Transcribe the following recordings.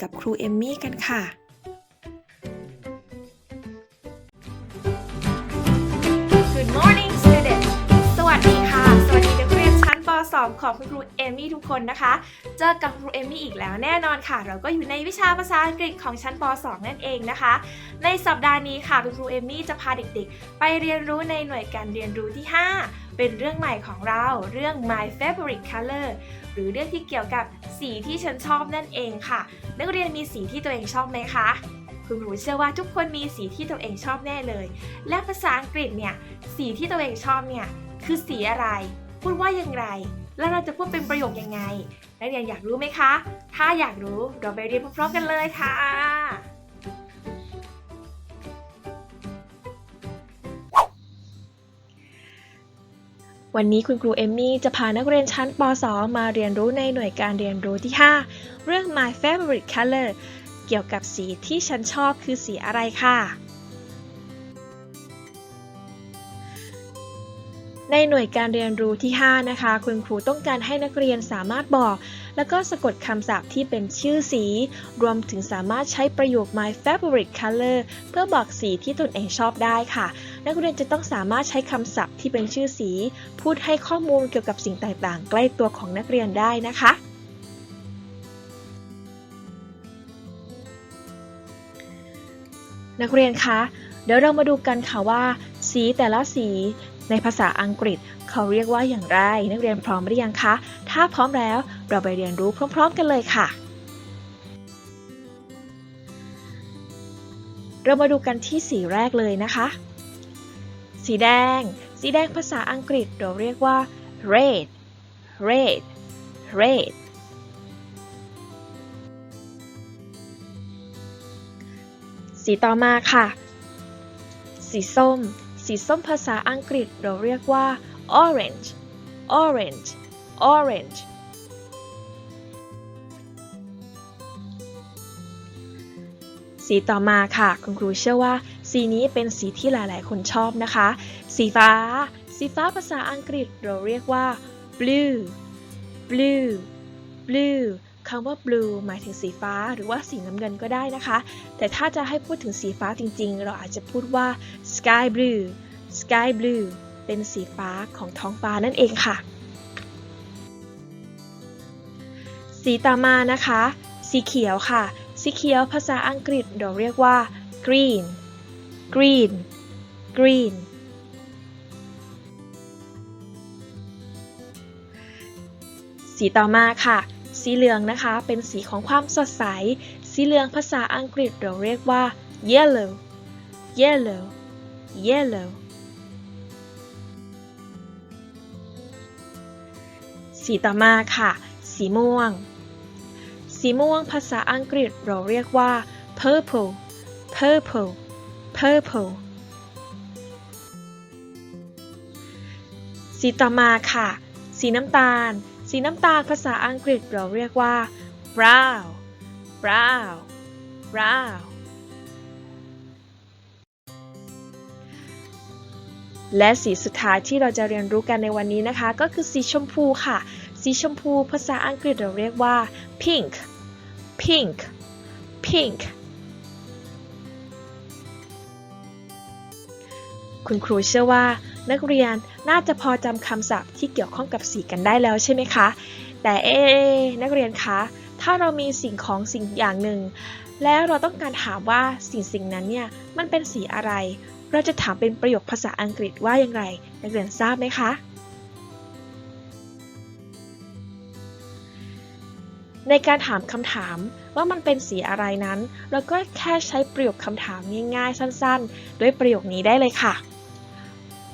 กับครูเอมมี่กันค่ะ ของคุณครูเอมี่ทุกคนนะคะ เจอกับครูเอมี่อีกแล้วแน่นอนค่ะ เราก็อยู่ในวิชาภาษาอังกฤษของชั้นป .2 นั่นเองนะคะ ในสัปดาห์นี้ค่ะคุณครูเอมมี่จะพาเด็กๆ ไปเรียนรู้ในหน่วยการเรียนรู้ที่ 5 เป็นเรื่องใหม่ของเราเรื่อง my favorite color หรือเรื่องที่เกี่ยวกับสีที่ฉันชอบนั่นเองค่ะ นักเรียนมีสีที่ตัวเองชอบไหมคะคุณครูเชื่อว่าทุกคนมีสีที่ตัวเองชอบแน่เลย และภาษาอังกฤษเนี่ย สีที่ตัวเองชอบเนี่ย คือสีอะไร พูดว่าอย่างไร แล้วเราจะพูดเป็นประโยคยังไง นักเรียนอยากรู้ไหมคะ ถ้าอยากรู้เราไปเรียนพร้อมๆกันเลยค่ะ วันนี้คุณครูเอมมี่จะพานักเรียนชั้นป .2 มาเรียนรู้ในหน่วยการเรียนรู้ที่ 5 เรื่อง My Favorite Color เกี่ยวกับสีที่ฉันชอบคือสีอะไรค่ะ ในหน่วยการเรียนรู้ที่ 5 นะคะ คุณครูต้องการให้นักเรียนสามารถบอก แล้วก็สะกดคำศัพท์ที่เป็นชื่อสี รวมถึงสามารถใช้ประโยค my favorite color เพื่อบอกสีที่ตนเองชอบได้ค่ะ นักเรียนจะต้องสามารถใช้คำศัพท์ที่เป็นชื่อสี พูดให้ข้อมูลเกี่ยวกับสิ่งต่างๆ ใกล้ตัวของนักเรียนได้นะคะนักเรียนคะ เดี๋ยวเรามาดูกันค่ะว่า สีแต่ละสี ในภาษาอังกฤษ เขาเรียกว่าอย่างไร นักเรียนพร้อมหรือยังคะ ถ้าพร้อมแล้วเราไปเรียนรู้พร้อม ๆ กันเลยค่ะ เรามาดูกันที่สีแรกเลยนะคะ สีแดง สีแดงภาษาอังกฤษเราเรียกว่า red red red สีต่อมาค่ะ สีส้ม สีส้มภาษาอังกฤษเราเรียกว่า orange orange orange สีต่อมาค่ะ คุณครูเชื่อว่า สีนี้เป็นสีที่หลาย ๆ คนชอบนะคะ สีฟ้า สีฟ้าภาษาอังกฤษเราเรียกว่า blue blue blue คำว่า blue หมายถึงสีฟ้าหรือว่าสีน้ำเงินก็ได้นะคะ แต่ถ้าจะให้พูดถึงสีฟ้าจริงๆ เราอาจจะพูดว่า sky blue sky blue เป็นสีฟ้าของท้องฟ้านั่นเองค่ะ สีต่อมานะคะ สีเขียวค่ะ สีเขียวภาษาอังกฤษเราเรียกว่า green green green สีต่อมาค่ะ สีเหลืองนะคะ เป็นสีของความสดใส สีเหลืองภาษาอังกฤษเราเรียกว่า yellow yellow yellow สีต่อมาค่ะ สีม่วง สีม่วงภาษาอังกฤษเราเรียกว่า purple purple purple สีต่อมาค่ะ สีน้ำตาล สีน้ำตาลภาษาอังกฤษเราเรียกว่า brown brown brown และสีสุดท้ายที่เราจะเรียนรู้กันในวันนี้นะคะ ก็คือสีชมพูค่ะ สีชมพูภาษาอังกฤษเราเรียกว่า pink pink pink คุณครูเชื่อว่า นักเรียนน่าจะพอจำคำศัพท์ที่เกี่ยวข้องกับสีกันได้แล้วใช่ไหมคะ แต่เอ๊นักเรียนคะ ถ้าเรามีสิ่งของสิ่งอย่างหนึ่ง แล้วเราต้องการถามว่าสิ่งสิ่งนั้นเนี่ยมันเป็นสีอะไร เราจะถามเป็นประโยคภาษาอังกฤษว่าอย่างไร นักเรียนทราบไหมคะ ในการถามคำถามว่ามันเป็นสีอะไรนั้น เราก็แค่ใช้ประโยคคำถามง่ายๆ สั้น ๆ ด้วยประโยคนี้ได้เลยค่ะ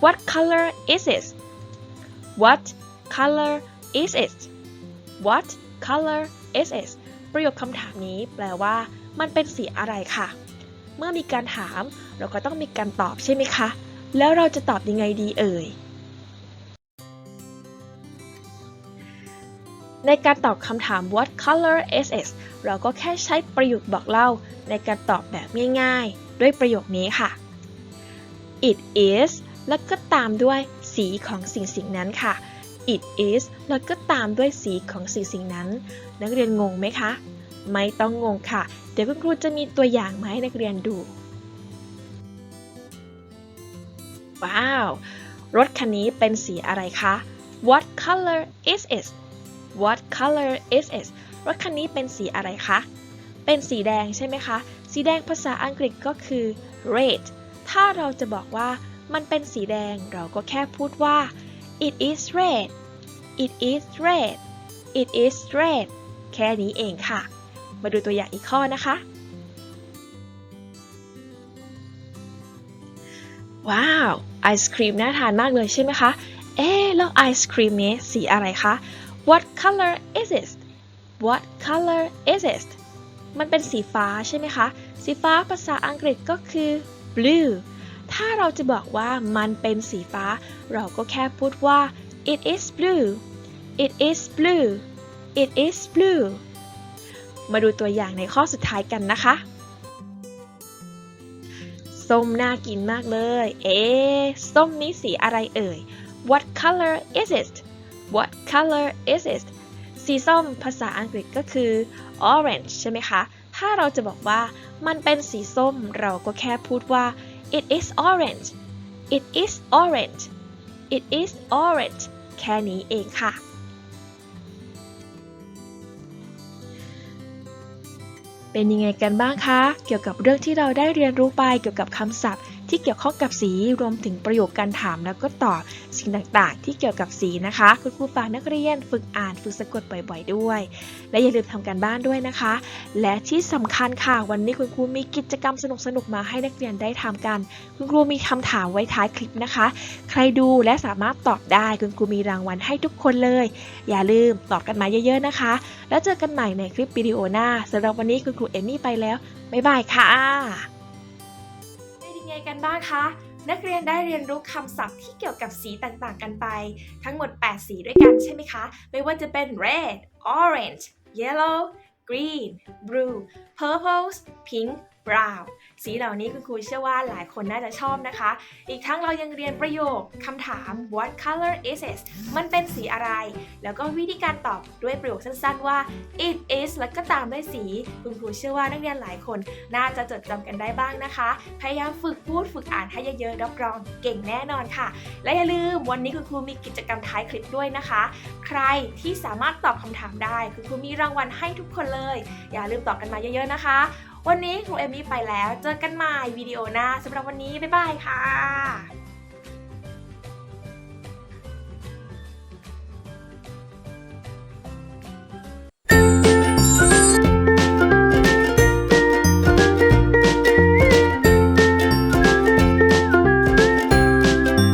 What color is it What color is it What color is it ประโยคคำถามนี้แปลว่า มันเป็นสีอะไรค่ะ เมื่อมีการถามเราก็ต้องมีการตอบใช่ไหมคะ แล้วเราจะตอบยังไงดีเอ่ย ในการตอบคำถาม what color is it เราก็แค่ใช้ประโยคบอกเล่า ในการตอบแบบง่ายๆ ด้วยประโยคนี้ค่ะ it is แล้วก็ตามด้วยสีของสิ่งสิ่งนั้นค่ะ it is แล้วก็ตามด้วยสีของสิ่งสิ่งนั้น นักเรียนงงไหมคะ ไม่ต้องงงค่ะ เดี๋ยวคุณครูจะมีตัวอย่างมาให้นักเรียนดู ว้าว รถคันนี้เป็นสีอะไรคะ What color is it What color is it รถคันนี้เป็นสีอะไรคะ เป็นสีแดงใช่ไหมคะ สีแดงภาษาอังกฤษก็คือ red ถ้าเราจะบอกว่า มันเป็นสีแดง เราก็แค่พูดว่า it is red it is red it is red แค่นี้เองค่ะ มาดูตัวอย่างอีกข้อนะคะ ว้าว ไอศครีมน่าทานมากเลยใช่ไหมคะ เอ๊ะแล้วไอศครีมนี้สีอะไรคะ What color is it What color is it มันเป็นสีฟ้าใช่ไหมคะ สีฟ้าภาษาอังกฤษก็คือ blue ถ้าเราจะบอกว่ามันเป็นสีฟ้า เราก็แค่พูดว่า it is blue it is blue it is blue มาดูตัวอย่างในข้อสุดท้ายกันนะคะ ส้มน่ากินมากเลย เอ๊ส้มนี้สีอะไรเอ่ย What color is it What color is it สีส้มภาษาอังกฤษก็คือ orange ใช่ไหมคะ ถ้าเราจะบอกว่ามันเป็นสีส้มเราก็แค่พูดว่า it is orange it is orange it is orange แค่นี้เองค่ะ เป็นยังไงกันบ้างคะ เกี่ยวกับเรื่องที่เราได้เรียนรู้ไปเกี่ยวกับคำศัพท์ ที่เกี่ยวข้องกับสีรวมถึงประโยคการถามแล้วก็ตอบสิ่งต่างๆ ที่เกี่ยวกับสีนะคะ คุณครูฝากนักเรียนฝึกอ่านฝึกสะกดบ่อย ๆ ด้วย และอย่าลืมทำการบ้านด้วยนะคะ และที่สำคัญค่ะ วันนี้คุณครูมีกิจกรรมสนุกๆมาให้นักเรียนได้ทำกัน คุณครูมีคำถามไว้ท้ายคลิปนะคะ ใครดูและสามารถตอบได้คุณครูมีรางวัลให้ทุกคนเลย อย่าลืมตอบกันมาเยอะ ๆนะคะ แล้วเจอกันใหม่ในคลิปวิดีโอหน้าสำหรับวันนี้คุณครูเอมี่ไปแล้วบ๊ายบายค่ะ ไงกันบ้างคะ นักเรียนได้เรียนรู้คำศัพท์ที่เกี่ยวกับสีต่างๆ กันไป ทั้งหมด 8 สีด้วยกันใช่ไหมคะ ไม่ว่าจะเป็น red orange yellow green blue purple pink brown สีเหล่านี้คุณครูเชื่อว่าหลายคนน่าจะชอบนะคะ อีกทั้งเรายังเรียนประโยคคำถาม what color is it มันเป็นสีอะไร แล้วก็วิธีการตอบด้วยประโยคสั้นๆว่า it is แล้วก็ตามด้วยสี คุณครูเชื่อว่านักเรียนหลายคนน่าจะจดจำกันได้บ้างนะคะ พยายามฝึกพูดฝึกอ่านให้เยอะๆรับรองเก่งแน่นอนค่ะ และอย่าลืมวันนี้คุณครูมีกิจกรรมท้ายคลิปด้วยนะคะ ใครที่สามารถตอบคำถามได้คุณครูมีรางวัลให้ทุกคนเลย อย่าลืมตอบกันมาเยอะๆนะคะ วันนี้ครูเอมี่ไปแล้ว เจอกันใหม่วิดีโอหน้าสำหรับวันนี้ บ๊ายบายค่ะ